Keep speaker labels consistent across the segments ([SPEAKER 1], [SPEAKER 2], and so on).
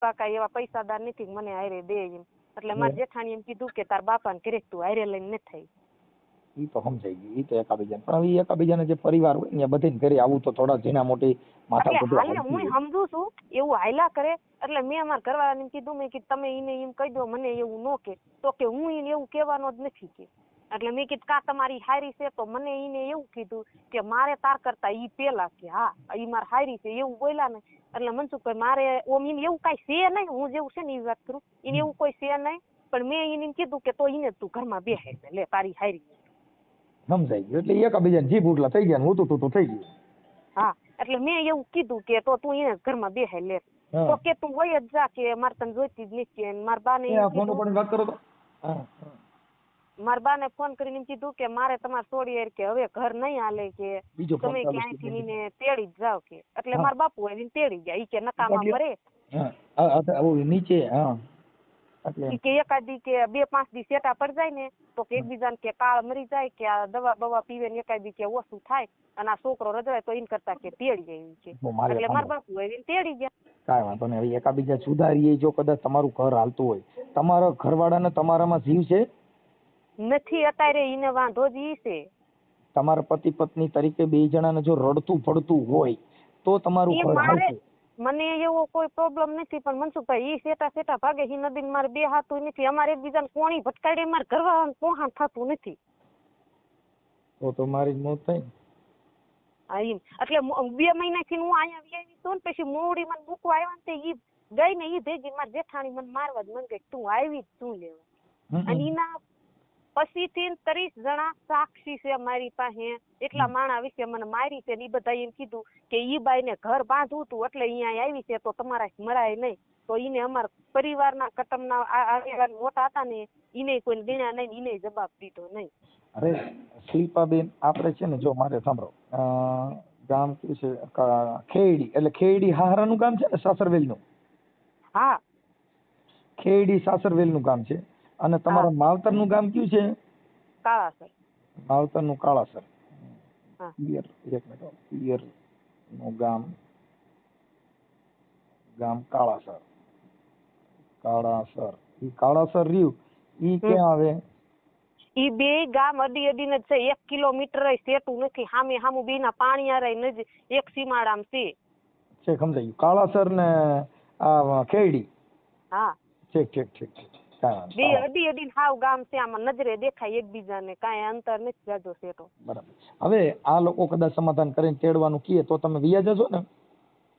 [SPEAKER 1] કાકા એવા પૈસાદાર નથી મને હારે દે એમ. એટલે મારા જેઠાણી એમ કીધું કે તાર બાપાને ઘરે તું હારે લઈને નથી થઈ
[SPEAKER 2] ઈ તો સમજાઈ ગયું ઈ તો એકાબીજાને. પણ હવે એકાબીજાના જે પરિવાર હોય ને બધે ઘરે આવું તો થોડા ઝીણા મોટી માથા
[SPEAKER 1] હાલે હું સમજુ છું એવું હાયલા કરે. એટલે મેં અમારા ઘરવાળાને કીધું મેં કીધું તમે એને એમ કહી દો મને એવું ન કે. તો કે હું એને એવું કહેવાનો જ નથી કે. એટલે મેં કીધું કા તમારી હારી છે? તો મને એને એવું કીધું કે મારે તાર કરતા ઈ પેલા કે હા ઈ માર હારી છે. એવું બોલ્યા ને એટલે મનસુખભાઈ મારે ઓમ એને એવું કાંઈ છે નહીં? હું જેવું છે ને એ વાત કરું? એને એવું કોઈ છે નહીં? પણ મેં એને કીધું કે તો એને તું ઘરમાં બેસે લે તારી હારી
[SPEAKER 2] સમજાઈ ગયું. એટલે ઈ જીભ ઉટલા થઈ ગયા ઊતું ટૂતું થઈ ગયું.
[SPEAKER 1] હા એટલે મેં એવું કીધું કે તો તું એને ઘરમાં બેસે લે. તો કે તું હોય જ જા કે મારે તને જોઈતી જ નથી મારા બાને
[SPEAKER 2] ફોન ઉપર વાત કરો તો. હા હા.
[SPEAKER 1] મારા બાને ફોન કરીને કીધું કે મારે તમારે છોડી કે હવે ઘર નહીં હાલે કે તમે ક્યાંયથી
[SPEAKER 2] છે.
[SPEAKER 1] ને તેડી જ જાવ કે. એટલે. મારા બાપુ આવીને તેડી ગયા. ઈ કે નકામા
[SPEAKER 2] આવું નીચે હા.
[SPEAKER 1] કે એકાદી કે બે પાંચ દી સેટા પડ જાય ને તો કે એકબીજાને કે કાળ મરી જાય કે આ દવા બવા પીવે ને એકાદી કે ઓછું થાય અને આ છોકરો રજવાય તો એન કરતા કે તેડી જાય
[SPEAKER 2] મારે
[SPEAKER 1] એટલે મારા બાપુ આવીને તેડી ગયા.
[SPEAKER 2] કાંઈ વાંધો નહીં. હવે એકાબીજા સુધારીએ જો કદાચ તમારું ઘર હાલતું હોય. તમારા ઘરવાળાને તમારામાં જીવ છે?
[SPEAKER 1] નથી અત્યારે એને વાંધો જ ઈ છે.
[SPEAKER 2] તમારા પતિ પત્ની તરીકે બે જણાને જો રડતું પડતું હોય તો તમારું ઘર હાલશે.
[SPEAKER 1] મને એવો કોઈ પ્રોબ્લેમ નથી પણ મનસુખભાઈ ઈ સેટા સેટા ભાગે ઈ નદીને મારે બે હાથું નથી. અમારે એકબીજાને કોણી ભટકાડે મારે ઘરવાળાને પોહાણ થતું નથી.
[SPEAKER 2] તો તો મારી જ મોત થાય.
[SPEAKER 1] હા એમ એટલે બે બે મહિનાથી હું અહીંયા આવી તો ને પછી મોડી મને મૂકવા આવ્યા ને તે ઈ ગઈ ને ઈ ભેગી મારી જેઠાણી મને મારવા જ મને કે તું આવી જ તું લેવા. અને
[SPEAKER 2] હમ.
[SPEAKER 1] એના પછીથી ત્રીસ જણા સાક્ષી છે મારી પાસે. એટલા માણા વિશે મને મારી છે ને એ બધા એમ કીધું કે ઈ બાઈ ને ઘર બાંધવું હતું એટલે અહીંયા આવી છે તો તમારા મરાય નહીં. તો એને અમારા પરિવારના કટમના આગેવાન મોટા હતા ને એને કોઈ ગણ્યા નહીં એને જવાબ દીધો નહીં.
[SPEAKER 2] અરે શિલ્પાબેન આપણે છે ને જો મારે સાંભળો ગામ કયું છે? ખેડી એટલે ખેડી હારાનું ગામ છે ને સાસરવેલનું?
[SPEAKER 1] હા.
[SPEAKER 2] ખેડી સાસરવેલનું ગામ છે. અને તમારા માવતરનું ગામ કયું છે?
[SPEAKER 1] કાળાસર.
[SPEAKER 2] માવતરનું કાળાસર. પિયર એક મિનિટ પિયરનું ગામ. ગામ કાળાસર. કાળાસર. ઈ કાળાસર રહ્યું. ઈ ક્યાં આવે?
[SPEAKER 1] ઈ બે ગામ અડી અડીને જ છે. એક કિલોમીટર સેટું નથી. સામે સામું બે ના પાણી આરે નજી એક સીમાડામ છે.
[SPEAKER 2] છે સમજાયું. કાળાસર ને આ ખેડી
[SPEAKER 1] હા.
[SPEAKER 2] ઠીક ઠીક ઠીક ઠીક
[SPEAKER 1] બે અડી અડી હાવ ગામ છે આમાં નજરે દેખાય એકબીજાને કાંઈ અંતર નથી જાજો સેટો
[SPEAKER 2] બરાબર. હવે આ લોકો કદાચ સમાધાન કરીને તેડવાનું કીએ તો તમે વિયા જજો ને.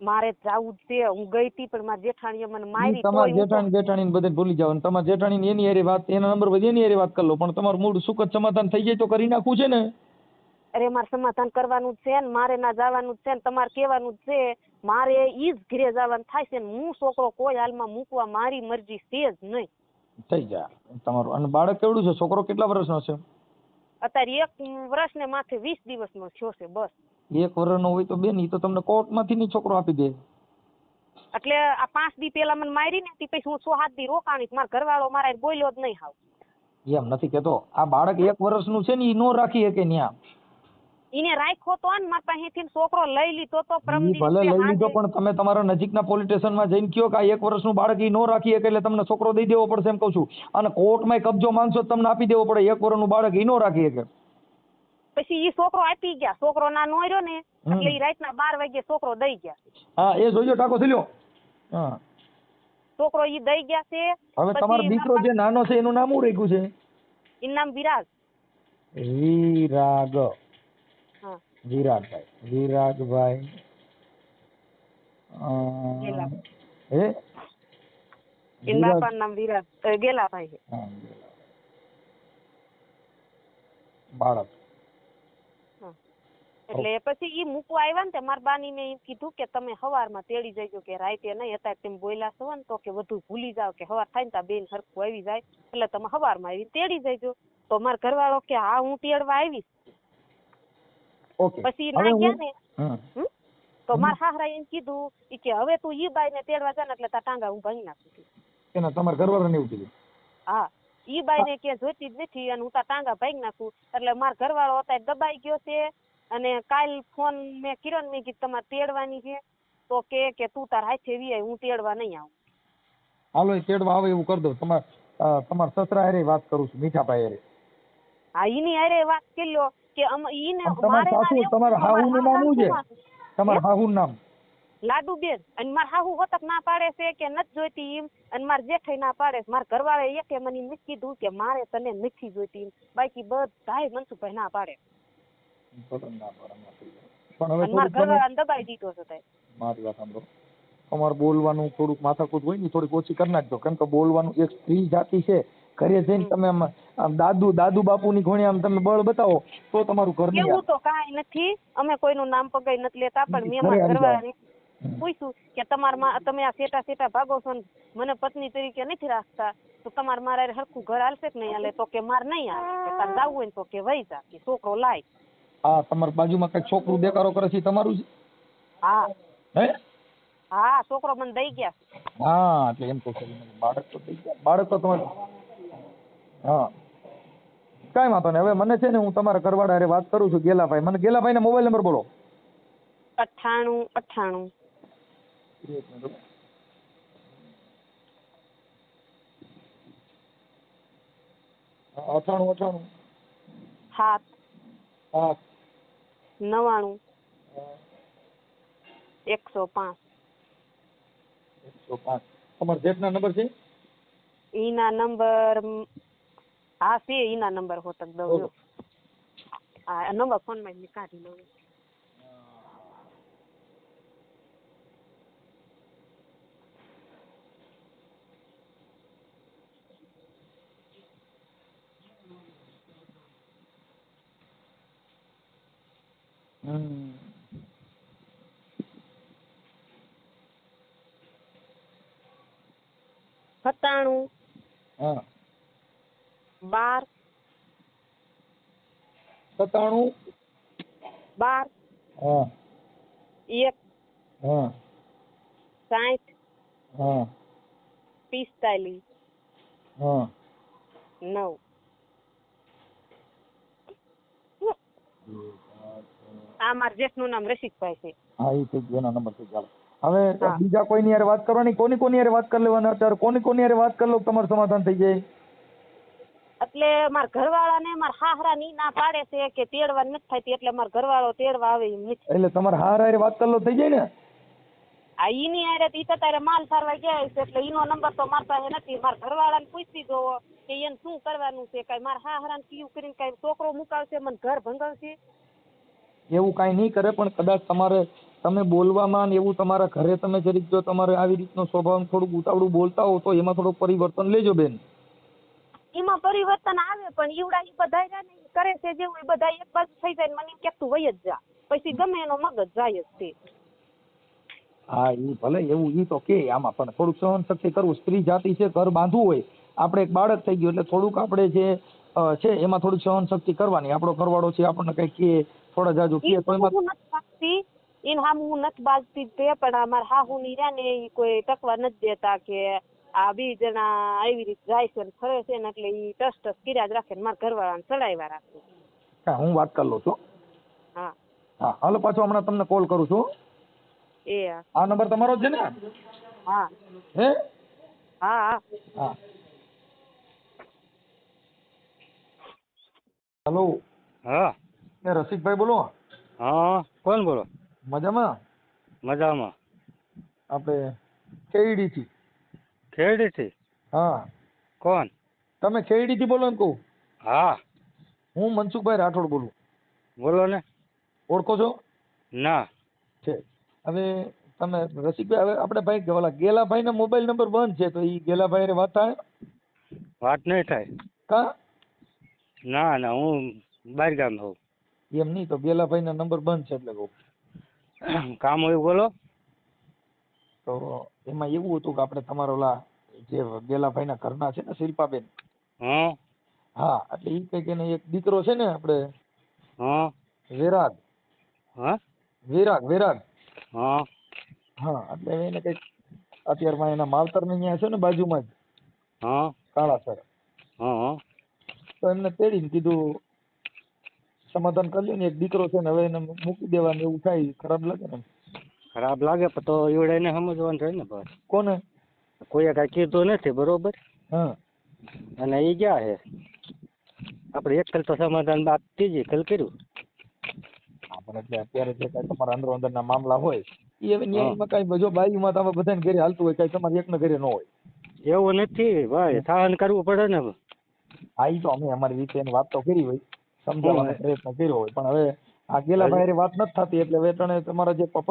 [SPEAKER 1] મારે જાવું જ છે હું ગઈ તી પણ મારી જેઠાણીએ મને મારી
[SPEAKER 2] તમારા જેઠાણી જેઠાણી બધે ભૂલી જાવ તમારા જેઠાણી એની હારે વાત એના નંબર પર એની હારે વાત કરી લો પણ તમારું મૂળ સુખદ સમાધાન થઈ જાય તો કરી નાખવું છે ને.
[SPEAKER 1] અરે મારે સમાધાન કરવાનું છે ને મારે ના જવાનું છે ને તમારે કહેવાનું છે. મારે ઈ જ ઘરે જવાનું થાય છે ને હું છોકરો કોઈ હાલમાં મૂકવા મારી મરજી છે જ નહીં.
[SPEAKER 2] થઈ જાય. તમારું અને બાળક કેવડું છે? છોકરો કેટલા વર્ષનો છે?
[SPEAKER 1] અત્યારે એક વર્ષ ને માથે વીસ દિવસનો થયો છે બસ.
[SPEAKER 2] એક વર્ષનો હોય તો બેન ઈ તો તમને કોર્ટમાંથી ની છોકરો આપી દે.
[SPEAKER 1] એટલે આ પાંચ દી પેલા મને મારી ને તી પછી હું છ સાત દી રોકાણી મારા ઘરવાળો મારા બોલ્યો જ નહીં હાવ.
[SPEAKER 2] એમ નથી કેતો. આ બાળક એક વર્ષનું છે ને ઈ નો રાખી શકે ન્યા.
[SPEAKER 1] ઈને રાખ્યો તો ને મારા પાસેથી છોકરો લઈ લીધો તો
[SPEAKER 2] ઈ ભલે લઈ લીધો પણ તમે તમારા નજીકના પોલીસ સ્ટેશનમાં જઈને કયો કે આ એક વર્ષનું બાળક ઈ નો રાખી શકે એટલે તમને છોકરો દઈ દેવો પડશે એમ કહું છું. અને કોર્ટમાં કબજો માંગશો તો તમને આપી દેવો પડે એક વર્ષનું બાળક ઈ નો રાખી શકે.
[SPEAKER 1] પછી ઈ છોકરો આપી ગયા છોકરો ના નો રહ્યો ને એટલે ઈ રાતના બાર વાગે છોકરો દઈ ગયા.
[SPEAKER 2] હા એ જોજો ટાકો થઈ લ્યો હા.
[SPEAKER 1] છોકરો ઈ દઈ ગયા છે
[SPEAKER 2] હવે તમારો દીકરો જે નાનો છે એનું નામ શું રાખ્યું છે?
[SPEAKER 1] એનું નામ વિરાજ
[SPEAKER 2] વિરાગ.
[SPEAKER 1] વિરાટભાઈ.
[SPEAKER 2] વિરાગભાઈ હે?
[SPEAKER 1] ઈ
[SPEAKER 2] વિરાગ
[SPEAKER 1] નામ વિરાજ ગેલાભાઈ છે.
[SPEAKER 2] હા, બાળક.
[SPEAKER 1] એટલે પછી ઈ મૂકવા આવ્યા ને તે મારા બાની ને એમ કીધું કે તમે હવારમાં તેડી જજો કે રાતે નહીં અત્યારે તેમ બોલ્યા છો ને તો કે બધું ભૂલી જાવ કે હવાર થાય ને ત્યાં બેન સરખું આવી જાય. એટલે તમે હવારમાં આવી તેડી જજો. તો મારા ઘરવાળો કે હા હું તેડવા આવીશ. પછી ના ગયા ને? તો મારા હાહરા એમ કીધું કે હવે તું ઈ બાઈ ને તેડવા જા ને એટલે તાર ટાંગા હું ભાઈ નાખું
[SPEAKER 2] એના તમારા ઘરવાળાને એવું કીધું?
[SPEAKER 1] હા. ઈ બાઈ ને કે જોઈતી જ નથી અને હું તાર ટાંગા ભાઈ નાખું. એટલે મારો ઘરવાળો હતા દબાઈ ગયો છે અને કાલ ફોન મેં કિરણ ને મેં કીધું તમારે તેડવાની છે. તો કે કે તું તાર હાથે વી આય હું તેડવા નહીં આવું.
[SPEAKER 2] હાલો એ તેડવા આવે એવું કરી દો તમાર તમાર સસરા હારે વાત કરું છું મીઠાભાઈ હારે.
[SPEAKER 1] હા ઈની હારે વાત કરી લો. કે ઈને મારે
[SPEAKER 2] સાસુ
[SPEAKER 1] મારે
[SPEAKER 2] હાહુ નું નામ શું છે? તમારા હાહુ નામ?
[SPEAKER 1] લાડુ બેન અને માર હાહુ વતક ના પાડે છે કે નથી જોઈતી એમ અને માર જેઠાઈ ના પાડે છે. મારા ઘરવાળા એકે મને નથી કીધું કે મારે તને નથી જોઈતી એમ બાકી બધાય મનસુભાઈ ના પાડે.
[SPEAKER 2] પણ હવે
[SPEAKER 1] મારા ઘરવાળાને દબાઈ દીધો છે તે
[SPEAKER 2] મારી વાત સાંભળો. તમારે બોલવાનું થોડુંક માથાકૂટ હોય ને થોડીક ઓછી કરી નાખજો. કેમ કે બોલવાનું એક સ્ત્રી જાતિ છે. ઘરે જઈને તમે આમ દાદુ દાદુ બાપુની ઘોડી આમ તમે બળ બતાવો તો તમારું ઘર
[SPEAKER 1] એવું તો કાંઈ નથી. અમે કોઈનું નામ પગાઈ નથી લેતા પણ મેં મારા ઘરવાળાને પૂછ્યું કે તમારા તમે આ સેટા સેટા ભાગો છો મને પત્ની તરીકે નથી રાખતા. તો તમારે મારા હરખું ઘર હાલશે કે નહીં હાલે તો કે માર નહીં હાલે તાર જાવું હોય ને તો કે વહી જા કે છોકરો લાય.
[SPEAKER 2] હા તમારી બાજુમાં કઈ છોકરું દેકારો કરે છે તમારું
[SPEAKER 1] હા.
[SPEAKER 2] હે?
[SPEAKER 1] હા છોકરો મને દઈ ગયા.
[SPEAKER 2] હા એટલે એમ કહું છું બાળક તો દઈ ગયા. બાળક તો તમારે હા. કાંઈ વાંધો નહીં. હવે મને છે ને હું તમારા ઘરવાળા હારે વાત કરું છું ગેલાભાઈ. મને ગેલાભાઈના મોબાઈલ નંબર બોલો.
[SPEAKER 1] અઠ્ઠાણું અઠ્ઠાણું.
[SPEAKER 2] એક મિનિટ અઠાણું અઠાણું
[SPEAKER 1] સાત.
[SPEAKER 2] સાત
[SPEAKER 1] નવાણું એકસો પાંચ.
[SPEAKER 2] એકસો પાંચ. તમારા જેટના નંબર છે?
[SPEAKER 1] ઈના નંબર હા છે એના નંબર હોતક દઉં
[SPEAKER 2] આ
[SPEAKER 1] જો. હા નંબર ફોનમાં મેં કાઢી લઉં
[SPEAKER 2] હમ.
[SPEAKER 1] સત્તાણું
[SPEAKER 2] હા
[SPEAKER 1] બાર
[SPEAKER 2] સત્તાણું
[SPEAKER 1] બાર.
[SPEAKER 2] હા.
[SPEAKER 1] એક.
[SPEAKER 2] હા.
[SPEAKER 1] સાઠ.
[SPEAKER 2] હા.
[SPEAKER 1] પિસ્તાલીસ.
[SPEAKER 2] હા.
[SPEAKER 1] નવ. આ મારા જેઠનું નામ રસિકભાઈ છે.
[SPEAKER 2] હા એ થઈ એનો નંબર થઈ ગયો હવે બીજા કોઈની યાર વાત કરવાની? કોની કોની હારે વાત કરી લેવાની અત્યારે? કોની કોની હારે વાત કરી લો તમારું સમાધાન થઈ જાય?
[SPEAKER 1] એટલે મારા ઘરવાળા ને મારા હાહરા ની ના પાડે છે કે તેડવા નથી થતી એટલે મારા ઘરવાળો તેડવા આવે એમ નથી.
[SPEAKER 2] એટલે તમારે હાર હારે વાત કરલો થઈ જાય ને?
[SPEAKER 1] આ ઈની હારે ઈ તો તારે માલ સારવા ગયા છે એટલે ઈનો નંબર તો મારા પાસે નથી. મારા ઘરવાળાને પૂછી જોવો કે એને શું કરવાનું છે કાંઈ મારા હાહરાને કયું કરીને કાંઈ છોકરો મુકાવશે મને ઘર ભંગાવશે?
[SPEAKER 2] એવું કાંઈ નહીં કરે પણ કદાચ તમારે તમે બોલવામાં ને એવું તમારા ઘરે તમે જરીક જો તમારે આવી રીતનો સ્વભાવ થોડુંક ઉતાવળું બોલતા હો તો એમાં થોડુંક પરિવર્તન લેજો બેન.
[SPEAKER 1] એમાં પરિવર્તન આવે પણ ઈવડા એ બધા કરે છે જેવું એ બધા એક બાજુ થઈ જાય મને કે તું વહી જ જા. પછી ગમે એનો મગજ જાય જ તે.
[SPEAKER 2] હા એ ભલે એવું ઈ તો કે આમાં પણ થોડુંક સહન શક્તિ કરવું સ્ત્રી જાતિ છે ઘર બાંધવું હોય આપણે એક બાળક થઈ ગયું એટલે થોડુંક આપણે જે છે એમાં થોડીક સહન શક્તિ કરવાની આપણો ઘરવાળો છે આપણને કઈ કે થોડા જાજુ
[SPEAKER 1] કે
[SPEAKER 2] તો એમાં
[SPEAKER 1] હું નથી બાજતી એને હામ હું નથી બાજતી તે પણ અમારા મારા હાહુ ની રહ્યા ને એ કોઈ ટકવા નથી દેતા કે આ બે જણા આવી રીતે જાય છે ને ફરે છે ને એટલે ઈ ટસ ટસ કર્યા જ રાખે ને મારા ઘરવાળાને ચડાવ્યા રાખે.
[SPEAKER 2] હા, હું વાત કરી લઉં છું.
[SPEAKER 1] હા.
[SPEAKER 2] હા હાલો પાછો હમણાં તમને કોલ કરું છું.
[SPEAKER 1] એ હા.
[SPEAKER 2] આ નંબર તમારો જ છે ને?
[SPEAKER 1] હા.
[SPEAKER 2] હે?
[SPEAKER 1] હા હા.
[SPEAKER 2] હા. હેલો.
[SPEAKER 3] હા.
[SPEAKER 2] એ રસિકભાઈ બોલો.
[SPEAKER 3] હા કોણ બોલો?
[SPEAKER 2] મજામાં?
[SPEAKER 3] મજામાં.
[SPEAKER 2] આપણે ખેડીથી
[SPEAKER 3] ખેડીથી
[SPEAKER 2] હા.
[SPEAKER 3] કોણ?
[SPEAKER 2] તમે ખેરડીથી બોલો એમ કહું.
[SPEAKER 3] હા.
[SPEAKER 2] હું મનસુખભાઈ રાઠોડ બોલું.
[SPEAKER 3] બોલો ને.
[SPEAKER 2] ઓળખો છો?
[SPEAKER 3] ના.
[SPEAKER 2] છે. હવે તમે રસિકભાઈ હવે આપણે ભાઈ ઓલા ગેલાભાઈનો મોબાઈલ નંબર બંધ છે તો એ ગેલાભાઈ વાત થાય?
[SPEAKER 3] વાત નહીં થાય.
[SPEAKER 2] કા?
[SPEAKER 3] ના ના હું બહાર ગામ હોઉં.
[SPEAKER 2] એમ નહીં તો ગેલાભાઈનો નંબર બંધ છે એટલે કહું.
[SPEAKER 3] કામ હોય બોલો.
[SPEAKER 2] તો એમાં એવું હતું કે આપણે તમારા ઓલા જે ના ઘરના છે ને શિલ્પાબેન?
[SPEAKER 3] હા
[SPEAKER 2] હા એટલે એ કંઈક એને એક દીકરો છે ને આપણે
[SPEAKER 3] હા
[SPEAKER 2] વિરાગ.
[SPEAKER 3] હા?
[SPEAKER 2] વિરાગ વિરાગ.
[SPEAKER 3] હા.
[SPEAKER 2] હા એટલે એને કંઈક અત્યારમાં એના માવતરને અહીંયા છે ને બાજુમાં જ.
[SPEAKER 3] હા.
[SPEAKER 2] કાળાસર.
[SPEAKER 3] હા.
[SPEAKER 2] તો એમને તેડીને કીધું સમાધાન કરી લ્યો ને એક દીકરો છે ને હવે એને મૂકી દેવાનું એવું થાય ખરાબ લાગે ને
[SPEAKER 3] ખરાબ લાગે પણ તો એવડે એને સમજવાનું થાય ને બસ.
[SPEAKER 2] કોને?
[SPEAKER 3] કોઈએ કાંઈ કીધું નથી બરોબર?
[SPEAKER 2] હા.
[SPEAKER 3] અને એ ગયા છે? આપણે એક કલ તો સમાધાન બાદ ત્રીજી કલ કર્યું.
[SPEAKER 2] પણ એટલે અત્યારે જે કાંઈ તમારા અંદર અંદરના મામલા હોય એ હવે. ન્યાયમાં કાંઈ જો બાયુમાં તમે બધાને ઘરે હાલતું હોય કાંઈ તમારે એકના ઘરે ન હોય.
[SPEAKER 3] એવું નથી ભાઈ સહન કરવું પડે ને
[SPEAKER 2] હા ઈ તો અમે અમારી રીતે એની વાત તો કરી હોય સમજાવવાનો. પ્રયત્ન કર્યો હોય પણ હવે આ ગેલા ભાઈ વાત નથી થતી એટલે હવે તને તમારા જે પપ્પા